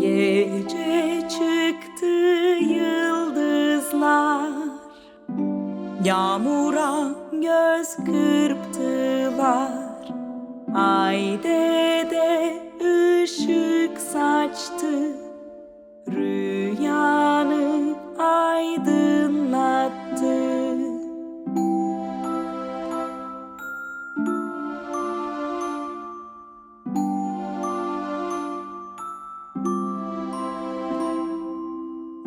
Gece çıktı yıldızlar. Yağmura göz kırptılar. Ay de ışık saçtı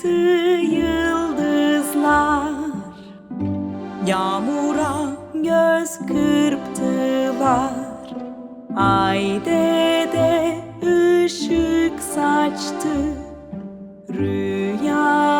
çıktı yıldızlar. Yağmura göz kırptılar. Ay de ışık saçtı. Rüyanı